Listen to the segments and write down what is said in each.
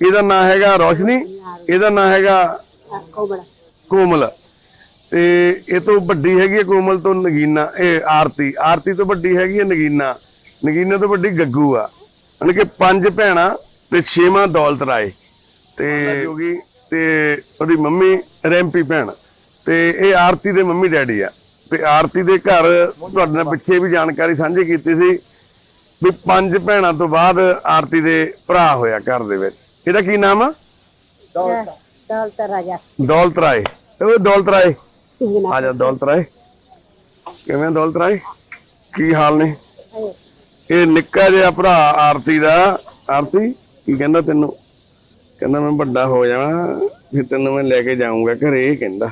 ਇਹਦਾ ਨਾਂ ਹੈਗਾ ਰੋਸ਼ਨੀ ਇਹਦਾ ਨਾਂ ਹੈਗਾ ਕੋਮਲ। ਕੋਮਲ। ਤੇ ਇਹ ਤੋਂ ਵੱਡੀ ਹੈਗੀ ਹੈ ਕੋਮਲ ਤੋਂ ਨਗੀਨਾ ਇਹ ਆਰਤੀ। ਆਰਤੀ ਤੋਂ ਵੱਡੀ ਹੈਗੀ ਹੈ ਨਗੀਨਾ। ਨਗੀਨਾ ਤੋਂ ਵੱਡੀ ਗੱਗੂ ਆ। ਯਾਨੀ ਕਿ ਪੰਜ ਭੈਣਾਂ ਤੇ ਛੇਵਾਂ ਦੌਲਤ ਰਾਏ। ਤੇ ਜੋਗੀ ਤੇ ਉਹਦੀ ਮੰਮੀ ਰੈਂਪੀ ਭੈਣ। ਤੇ ਇਹ ਆਰਤੀ ਦੇ ਮੰਮੀ ਡੈਡੀ ਆ। ਤੇ ਆਰਤੀ ਦੇ ਘਰ ਤੁਹਾਡੇ ਨਾਲ ਪਿੱਛੇ ਵੀ ਜਾਣਕਾਰੀ ਸਾਂਝੀ ਕੀਤੀ ਸੀ ਵੀ ਪੰਜ ਭੈਣਾਂ ਤੋਂ ਬਾਅਦ ਆਰਤੀ ਦੇ ਭਰਾ ਹੋਇਆ ਘਰ ਦੇ ਵਿੱਚ। ਇਹਦਾ ਕੀ ਨਾਮ ਆ? ਦੌਲਤ ਰਾਜਾ ਦੌਲਤ ਰਾਏ ਉਹ ਦੌਲਤ ਰਾਏ ਆ ਜਾ ਦੌਲਤ ਰਾਏ ਕਿਵੇਂ ਦੌਲਤ ਰਾਏ ਕੀ ਹਾਲ ਨੇ? ਇਹ ਨਿੱਕਾ ਜਿਹਾ ਭਰਾ ਆਰਤੀ ਦਾ। ਆਰਤੀ ਕੀ ਕਹਿੰਦਾ ਤੈਨੂੰ? ਕਹਿੰਦਾ ਮੈਂ ਵੱਡਾ ਹੋ ਜਾਣਾ ਫਿਰ ਤੈਨੂੰ ਮੈਂ ਲੈ ਕੇ ਜਾਊਂਗਾ ਘਰੇ ਇਹ ਕਹਿੰਦਾ।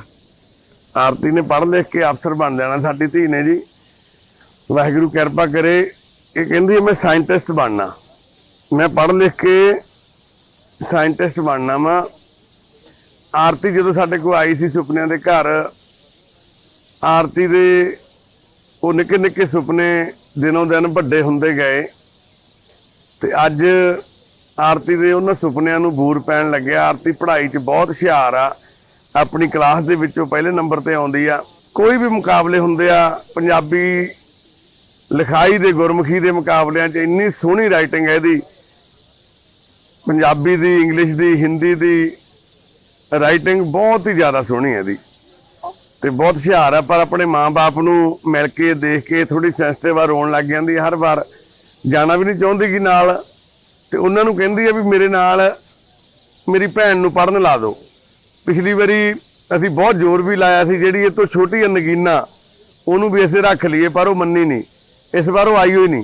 ਆਰਤੀ ਨੇ ਪੜ੍ਹ ਲਿਖ ਕੇ ਅਫਸਰ ਬਣ ਜਾਣਾ ਸਾਡੀ ਧੀ ਨੇ ਜੀ। ਵਾਹਿਗੁਰੂ ਕਿਰਪਾ ਕਰੇ। ਇਹ ਕਹਿੰਦੀ ਮੈਂ ਸਾਇੰਟਿਸਟ ਬਣਨਾ। ਮੈਂ ਪੜ੍ਹ ਲਿਖ ਕੇ ਸਾਇੰਟਿਸਟ ਬਣਨਾ ਵਾ। ਆਰਤੀ ਜਦੋਂ ਸਾਡੇ ਕੋਲ ਆਈ ਸੀ ਸੁਪਨਿਆਂ ਦੇ ਘਰ, ਆਰਤੀ ਦੇ ਉਹ ਨਿੱਕੇ ਨਿੱਕੇ ਸੁਪਨੇ ਦਿਨੋਂ ਦਿਨ ਵੱਡੇ ਹੁੰਦੇ ਗਏ। ਤੇ ਅੱਜ ਆਰਤੀ ਦੇ ਉਹਨਾਂ ਸੁਪਨਿਆਂ ਨੂੰ ਬੂਰ ਪੈਣ ਲੱਗਿਆ। ਆਰਤੀ ਪੜ੍ਹਾਈ 'ਚ ਬਹੁਤ ਹੁਸ਼ਿਆਰ ਆ। ਆਪਣੀ ਕਲਾਸ ਦੇ ਵਿੱਚੋਂ ਪਹਿਲੇ ਨੰਬਰ ਤੇ ਆਉਂਦੀ ਆ। ਕੋਈ ਵੀ ਮੁਕਾਬਲੇ ਹੁੰਦੇ ਆ, ਪੰਜਾਬੀ ਲਿਖਾਈ ਦੇ ਗੁਰਮੁਖੀ ਦੇ ਮੁਕਾਬਲਿਆਂ 'ਚ ਇੰਨੀ ਸੋਹਣੀ ਰਾਈਟਿੰਗ ਹੈ ਇਹਦੀ। ਪੰਜਾਬੀ ਦੀ ਇੰਗਲਿਸ਼ ਦੀ ਹਿੰਦੀ ਦੀ ਰਾਈਟਿੰਗ ਬਹੁਤ ਹੀ ਜ਼ਿਆਦਾ ਸੋਹਣੀ ਹੈ ਇਹਦੀ। ਤੇ ਬਹੁਤ ਹੁਸ਼ਿਆਰ ਆ, ਪਰ ਆਪਣੇ ਮਾਂ-ਬਾਪ ਨੂੰ ਮਿਲ ਕੇ, ਦੇਖ ਕੇ ਥੋੜੀ ਸੈਂਸਿਟਿਵ ਆ, ਰੋਣ ਲੱਗ ਜਾਂਦੀ ਹਰ ਵਾਰ। ਜਾਣਾ ਵੀ ਨਹੀਂ ਚਾਹੁੰਦੀ ਕਿ ਨਾਲ, ਤੇ ਉਹਨਾਂ ਨੂੰ ਕਹਿੰਦੀ ਹੈ ਵੀ ਮੇਰੇ ਨਾਲ ਮੇਰੀ ਭੈਣ ਨੂੰ ਪੜਨ ਲਾ ਦਿਓ। ਪਿਛਲੀ ਵਾਰੀ ਅਸੀਂ ਬਹੁਤ ਜ਼ੋਰ ਵੀ ਲਾਇਆ ਸੀ, ਜਿਹੜੀ ਇਹ ਤੋਂ ਛੋਟੀ ਹੈ ਨਗੀਨਾ, ਉਹਨੂੰ ਵੀ ਅਸੀਂ ਰੱਖ ਲਈਏ, ਪਰ ਉਹ ਮੰਨੀ ਨਹੀਂ। ਇਸ ਵਾਰ ਉਹ ਆਈ ਹੋਈ ਨਹੀਂ।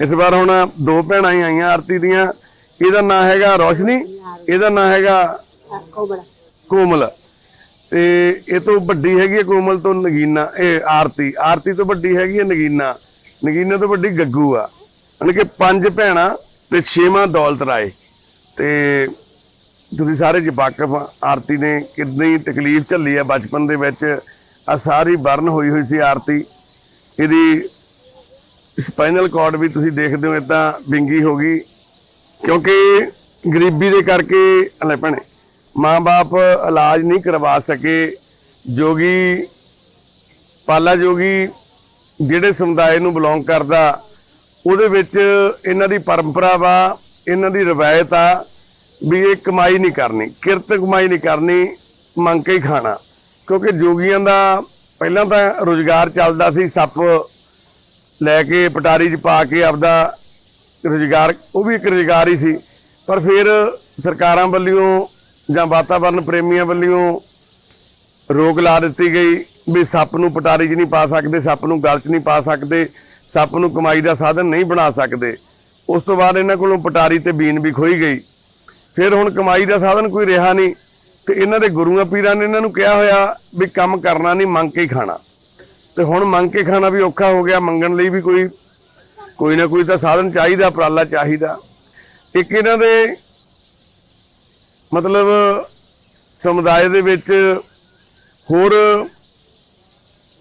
ਇਸ ਵਾਰ ਹੁਣ ਦੋ ਭੈਣਾਂ ਹੀ ਆਈਆਂ, ਆਰਤੀ ਦੀਆਂ। ਇਹਦਾ ਨਾਂ ਹੈਗਾ ਰੋਸ਼ਨੀ ਇਹਦਾ ਨਾਂ ਹੈਗਾ ਕੋਮਲ। ਕੋਮਲ। ਤੇ ਇਹ ਤੋਂ ਵੱਡੀ ਹੈਗੀ ਹੈ ਕੋਮਲ ਤੋਂ ਨਗੀਨਾ ਇਹ ਆਰਤੀ। ਆਰਤੀ ਤੋਂ ਵੱਡੀ ਹੈਗੀ ਹੈ ਨਗੀਨਾ। ਨਗੀਨਾ ਤੋਂ ਵੱਡੀ ਗੱਗੂ ਆ। ਯਾਨੀ ਕਿ ਪੰਜ ਭੈਣਾਂ ਤੇ ਛੇਵਾਂ ਦੌਲਤ ਰਾਏ। ਤੇ ਤੁਸੀਂ ਸਾਰੇ ਜੀ ਵਾਕਫ ਆਰਤੀ ਨੇ ਕਿੰਨੀ ਤਕਲੀਫ ਝੱਲੀ ਆ ਬਚਪਨ ਦੇ ਵਿੱਚ। ਆ ਸਾਰੀ ਬਰਨ ਹੋਈ ਹੋਈ ਸੀ ਆਰਤੀ। ਇਹਦੀ ਸਪਾਈਨਲ ਕਾਰਡ ਵੀ ਤੁਸੀਂ ਦੇਖਦੇ ਹੋ ਇਦਾਂ ਵਿੰਗੀ ਹੋ ਗਈ। ਕਿਉਂਕਿ ਗਰੀਬੀ ਦੇ ਕਰਕੇ ਲੈ ਭੈਣੇ, ਮਾਂ-ਬਾਪ ਇਲਾਜ ਨਹੀਂ ਕਰਵਾ ਸਕੇ। ਜੋਗੀ, ਪਾਲਾ ਜੋਗੀ ਜਿਹੜੇ ਸਮੁਦਾਇ ਨੂੰ ਬਿਲੋਂਗ ਕਰਦਾ, ਉਹਦੇ ਵਿੱਚ ਇਹਨਾਂ ਦੀ ਪਰੰਪਰਾ ਵਾ, ਇਹਨਾਂ ਦੀ ਰਵਾਇਤ ਆ ਵੀ ਇਹ ਕਮਾਈ ਨਹੀਂ ਕਰਨੀ, ਕਿਰਤ ਕਮਾਈ ਨਹੀਂ ਕਰਨੀ, ਮੰਗ ਕੇ ਹੀ ਖਾਣਾ। ਕਿਉਂਕਿ ਜੋਗੀਆਂ ਦਾ ਪਹਿਲਾਂ ਤਾਂ ਰੋਜ਼ਗਾਰ ਚੱਲਦਾ ਸੀ, ਸੱਪ ਲੈ ਕੇ, ਪਟਾਰੀ 'ਚ ਪਾ ਕੇ ਆਪਦਾ ਰੁਜ਼ਗਾਰ, ਉਹ ਵੀ ਇੱਕ ਰੁਜ਼ਗਾਰ ਹੀ ਸੀ। ਪਰ ਫਿਰ ਸਰਕਾਰਾਂ ਵੱਲੋਂ ਜਾਂ ਵਾਤਾਵਰਣ ਪ੍ਰੇਮੀਆਂ ਵੱਲੋਂ ਰੋਕ ਲਾ ਦਿੱਤੀ ਗਈ ਵੀ ਸੱਪ ਨੂੰ ਪਟਾਰੀ 'ਚ ਨਹੀਂ ਪਾ ਸਕਦੇ, ਸੱਪ ਨੂੰ ਗਲ 'ਚ ਨਹੀਂ ਪਾ ਸਕਦੇ, ਸੱਪ ਨੂੰ ਕਮਾਈ ਦਾ ਸਾਧਨ ਨਹੀਂ ਬਣਾ ਸਕਦੇ। ਉਸ ਤੋਂ ਬਾਅਦ ਇਹਨਾਂ ਕੋਲੋਂ ਪਟਾਰੀ ਤੇ ਬੀਨ ਵੀ ਖੋਈ ਗਈ। ਫਿਰ ਹੁਣ ਕਮਾਈ ਦਾ ਸਾਧਨ ਕੋਈ ਰਿਹਾ ਨਹੀਂ ਤੇ ਇਹਨਾਂ ਦੇ ਗੁਰੂਆਂ ਪੀਰਾਂ ਨੇ ਇਹਨਾਂ ਨੂੰ ਕਿਹਾ ਹੋਇਆ ਵੀ ਕੰਮ ਕਰਨਾ ਨਹੀਂ, ਮੰਗ ਕੇ ਹੀ ਖਾਣਾ। ਤੇ ਹੁਣ ਮੰਗ ਕੇ ਖਾਣਾ ਵੀ ਔਖਾ ਹੋ ਗਿਆ, ਮੰਗਣ ਲਈ ਵੀ ਕੋਈ ਕੋਈ ਨਾ ਕੋਈ ਤਾਂ ਸਾਧਨ ਚਾਹੀਦਾ, ਉਪਰਾਲਾ ਚਾਹੀਦਾ। ਇੱਕ ਇਹਨਾਂ ਦੇ ਮਤਲਬ ਸਮੁਦਾਇ ਦੇ ਵਿੱਚ ਹੋਰ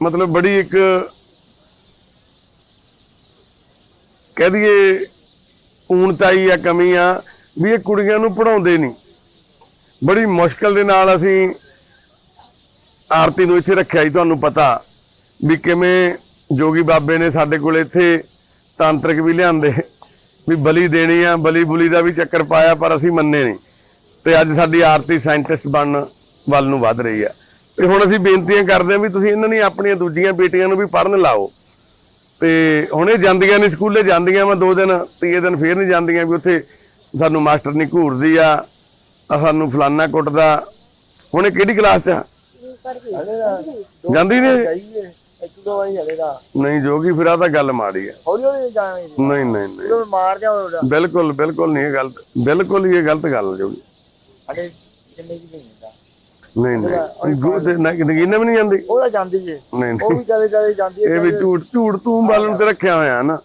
ਮਤਲਬ ਬੜੀ ਇੱਕ ਕਹਿ ਦਈਏ ਊਣਤਾਈ ਆ ਕਮੀ ਆ ਵੀ ਇਹ ਕੁੜੀਆਂ ਨੂੰ ਪੜਾਉਂਦੇ ਨਹੀਂ। ਬੜੀ ਮੁਸ਼ਕਲ ਦੇ ਨਾਲ ਅਸੀਂ ਆਰਤੀ ਨੂੰ ਇੱਥੇ ਰੱਖਿਆ ਜੀ, ਤੁਹਾਨੂੰ ਪਤਾ ਵੀ ਕਿਵੇਂ ਜੋਗੀ ਬਾਬੇ ਨੇ ਸਾਡੇ ਕੋਲ ਇੱਥੇ ਤਾਂਤਰਿਕ ਵੀ ਲਿਆਂਦੇ। ਵੀ ਬਲੀ ਦੇਣੀ ਆ ਬਲੀ ਬੁਲੀ ਦਾ ਵੀ ਚੱਕਰ ਪਾਇਆ ਪਰ ਅਸੀਂ ਮੰਨੇ ਨਹੀਂ। ਤੇ ਅੱਜ ਸਾਡੀ ਆਰਤੀ ਸਾਇੰਟਿਸਟ ਬਣਨ ਵੱਲ ਨੂੰ ਵੱਧ ਰਹੀ ਆ। ਤੇ ਹੁਣ ਅਸੀਂ ਬੇਨਤੀਆਂ ਕਰਦੇ ਹਾਂ ਵੀ ਤੁਸੀਂ ਇਹਨਾਂ ਨੇ ਆਪਣੀਆਂ ਦੂਜੀਆਂ ਬੇਟੀਆਂ ਨੂੰ ਵੀ ਪੜਨ ਲਾਓ। ਤੇ ਹੁਣ ਇਹ ਜਾਂਦੀਆਂ ਨੇ ਸਕੂਲੇ ਜਾਂਦੀਆਂ ਵਾ ਦੋ ਦਿਨ ਤੀਏ ਦਿਨ ਫੇਰ ਨਹੀਂ ਜਾਂਦੀਆਂ ਵੀ ਉੱਥੇ ਸਾਨੂੰ ਮਾਸਟਰ ਨਹੀਂ ਘੂਰਦੀ ਆ ਆ ਸਾਨੂੰ ਫਲਾਨਾ ਕੁੱਟਦਾ। ਹੁਣ ਇਹ ਕਿਹੜੀ ਕਲਾਸ 'ਚ ਆ? ਜਾਂਦੀ ਨਹੀਂ ਇੱਕ ਦੋ ਵਾਰੀ ਹਲੇਗਾ ਨਹੀਂ ਜੋਗੀ ਫਿਰ ਆ ਤਾਂ ਗੱਲ ਮਾੜੀ ਆ ਹੌਲੀ ਹੌਲੀ ਜਾਵਾਂਗੇ ਨਹੀਂ ਨਹੀਂ ਨਹੀਂ। ਜਦੋਂ ਮਾਰ ਜਾ ਉਹਦਾ ਬਿਲਕੁਲ ਬਿਲਕੁਲ ਨਹੀਂ ਇਹ ਗਲਤ ਬਿਲਕੁਲ ਹੀ ਇਹ ਗਲਤ ਗੱਲ ਆ ਜੋਗੀ। ਕੀ ਨਹੀਂ ਹੁੰਦਾ। ਨਹੀਂ ਨਹੀਂ। ਗੁਰੂ ਦੇ ਨਗੀਨਾ ਵੀ ਨਹੀਂ ਜਾਂਦੀ। ਉਹ ਤਾਂ ਜਾਂਦੀ ਜੇ। ਨਹੀਂ ਉਹ ਵੀ ਕਦੇ ਕਦੇ ਜਾਂਦੀ ਹੈ ਇਹ ਵੀ ਝੂਠ ਝੂਠ ਤੂੰ ਬਾਲਣ ਤੇ ਰੱਖਿਆ ਹੋਇਆ ਨਾ।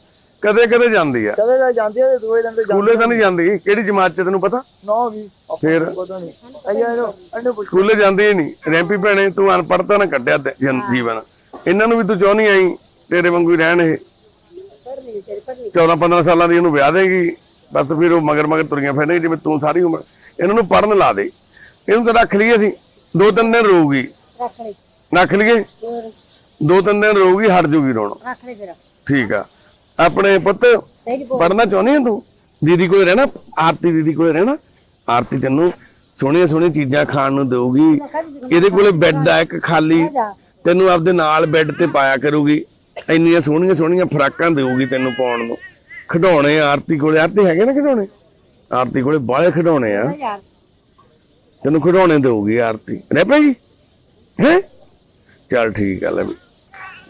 ਕਦੇ ਕਦੇ ਜਾਂਦੀ ਆ। ਕਦੇ ਕਦੇ ਜਾਂਦੀ ਹੈ ਤੇ ਦੂਏ ਦਿਨ ਤੇ ਜਾਂਦੀ ਸਕੂਲੇ ਤਾਂ ਨਹੀਂ ਜਾਂਦੀ। ਕਿਹੜੀ ਜਮਾਤ 'ਚ ਤੈਨੂੰ ਪਤਾ? ਨਾ ਵੀ ਫਿਰ? ਸਕੂਲੇ ਜਾਂਦੀ ਹੀ ਨਹੀਂ। ਰੈਂਪੀ ਭੈਣੇ ਤੂੰ ਅਨਪੜ੍ਹਤਾ ਨਾ ਕੱਢਿਆ ਜੀਵਨ। ਇਹਨਾਂ ਨੂੰ ਵੀ ਤੂੰ ਚਾਹੁੰਦੀ ਆਈ ਤੇਰੇ ਵਾਂਗੂ ਹੀ ਰਹਿਣ ਇਹ। ਪੜ੍ਹਨੀ ਤੇਰੀ ਪੜ੍ਹਨੀ 14 15 ਸਾਲਾਂ ਦੀ ਇਹਨੂੰ ਵਿਆਹ ਦੇਗੀ ਬਸ ਫਿਰ ਉਹ ਮਗਰ ਮਗਰ ਤੁਰੀਆਂ ਫਿਰਨਗੇ ਜਿਵੇਂ ਤੂੰ ਸਾਰੀ ਉਮਰ। ਇਹਨਾਂ ਨੂੰ ਪੜਨ ਲਾ ਦੇ। ਇਹਨੂੰ ਤਾਂ ਰੱਖ ਲਈਏ ਅਸੀਂ। ਦੋ ਤਿੰਨ ਦਿਨ ਰੋਊਗੀ ਰੱਖ ਲਈ। ਰੱਖ ਲਈਏ। ਦੋ ਤਿੰਨ ਦਿਨ ਰੋਊਗੀ ਹਟ ਜੂਗੀ ਰੋਣੋਂ ਰੱਖ ਲਈ ਫਿਰ। ਠੀਕ ਆ। ਆਪਣੇ ਪੁੱਤ ਪੜਨਾ ਚਾਹੁੰਦੀ ਆ ਤੂੰ? ਦੀਦੀ ਕੋਲ ਰਹਿਣਾ? ਆਰਤੀ ਦੀਦੀ ਕੋਲ ਰਹਿਣਾ? ਆਰਤੀ ਤੈਨੂੰ ਸੋਹਣੀਆਂ ਸੋਹਣੀਆਂ ਚੀਜ਼ਾਂ ਖਾਣ ਨੂੰ ਦੇਊਗੀ। ਇਹਦੇ ਕੋਲੇ ਬੈੱਡ ਆ ਇੱਕ ਖਾਲੀ। ਤੈਨੂੰ ਆਪਦੇ ਨਾਲ ਬੈੱਡ ਤੇ ਪਾਇਆ ਕਰੂਗੀ। ਇੰਨੀਆਂ ਸੋਹਣੀਆਂ ਸੋਹਣੀਆਂ ਫਰਾਕਾਂ ਦੇਊਗੀ ਤੈਨੂੰ ਪਾਉਣ ਨੂੰ। ਖਿਡੌਣੇ ਆਰਤੀ ਕੋਲੇ ਆਰਤੀ ਹੈਗੇ ਨਾ ਖਿਡੌਣੇ? ਆਰਤੀ ਕੋਲੇ ਬਾਹਲੇ ਖਿਡੌਣੇ ਆ। ਤੈਨੂੰ ਖਿਡੌਣੇ ਦੇਊਗੀ ਆਰਤੀ। ਰਹਿ ਪਈ ਹੈ? ਚੱਲ ਠੀਕ ਆ ਲੈ ਵੀ।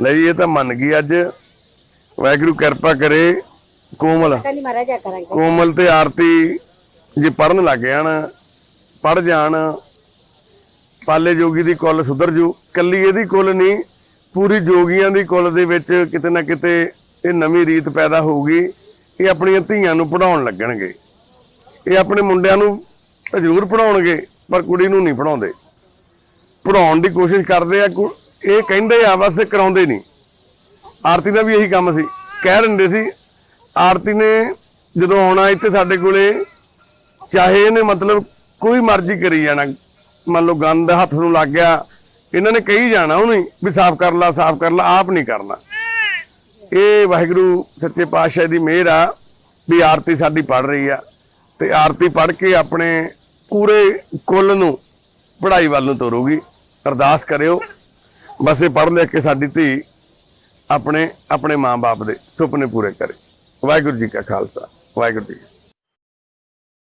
ਲੈ ਜੀ ਇਹ ਤਾਂ ਮੰਨ ਗਈ ਅੱਜ। ਵਾਹਿਗੁਰੂ ਕਿਰਪਾ ਕਰੇ ਕੋਮਲ। ਕੋਮਲ ਤੇ ਆਰਤੀ ਜੇ ਪੜਨ ਲੱਗ ਜਾਣ ਪੜ ਜਾਣ ਪਾਲੇ ਜੋਗੀ ਦੀ ਕੁੱਲ ਸੁਧਰ ਜੂ। ਕੱਲੀ ਇਹਦੀ ਕੁੱਲ ਨਹੀਂ, ਪੂਰੀ ਜੋਗੀਆਂ ਦੀ ਕੁੱਲ ਦੇ ਵਿੱਚ ਕਿਤੇ ਨਾ ਕਿਤੇ ਇਹ ਨਵੀਂ ਰੀਤ ਪੈਦਾ ਹੋਊਗੀ। ਇਹ ਆਪਣੀਆਂ ਧੀਆਂ ਨੂੰ ਪੜਾਉਣ ਲੱਗਣਗੇ। ਇਹ ਆਪਣੇ ਮੁੰਡਿਆਂ ਨੂੰ ਤਾਂ ਜ਼ਰੂਰ ਪੜਾਉਣਗੇ ਪਰ ਕੁੜੀ ਨੂੰ ਨਹੀਂ ਪੜਾਉਂਦੇ ਪੜਾਉਣ ਦੀ ਕੋਸ਼ਿਸ਼ ਕਰਦੇ ਆ, ਕੁ- ਇਹ ਕਹਿੰਦੇ ਆ, ਬਸ ਕਰਾਉਂਦੇ ਨਹੀਂ। ਆਰਤੀ ਦਾ ਵੀ ਇਹੀ ਕੰਮ ਸੀ। ਕਹਿ ਦਿੰਦੇ ਸੀ, ਆਰਤੀ ਨੇ ਜਦੋਂ ਆਉਣਾ ਇੱਥੇ ਸਾਡੇ ਕੋਲੇ, ਚਾਹੇ ਇਹਨੇ ਮਤਲਬ ਕੋਈ ਮਰਜ਼ੀ ਕਰੀ ਜਾਣਾ। ਮੰਨ ਲਓ ਗੰਦ ਹੱਥ ਨੂੰ ਲੱਗ ਗਿਆ, ਇਹਨਾਂ ਨੇ ਕਹੀ ਜਾਣਾ ਉਹਨੂੰ ਵੀ ਸਾਫ਼ ਕਰ ਲਾ, ਸਾਫ਼ ਕਰ ਲਾ, ਆਪ ਨਹੀਂ ਕਰਨਾ। ਇਹ ਵਾਹਿਗੁਰੂ ਸੱਚੇ ਪਾਤਸ਼ਾਹ ਦੀ ਮਿਹਰ ਆ ਵੀ ਆਰਤੀ ਸਾਡੀ ਪੜ ਰਹੀ ਆ ਤੇ ਆਰਤੀ ਪੜ ਕੇ ਆਪਣੇ ਪੂਰੇ ਕੁੱਲ ਨੂੰ, ਪੜ੍ਹਾਈ ਵੱਲ ਨੂੰ ਤੋਰੂਗੀ। ਅਰਦਾਸ ਕਰਿਓ, ਬਸ ਇਹ ਪੜ੍ਹ ਲਿਖ ਕੇ ਸਾਡੀ ਧੀ ਆਪਣੇ ਆਪਣੇ ਮਾਂ-ਬਾਪ ਦੇ ਸੁਪਨੇ ਪੂਰੇ ਕਰੇ। ਵਾਹਿਗੁਰੂ ਜੀ ਕਾ ਖਾਲਸਾ, ਵਾਹਿਗੁਰੂ ਜੀ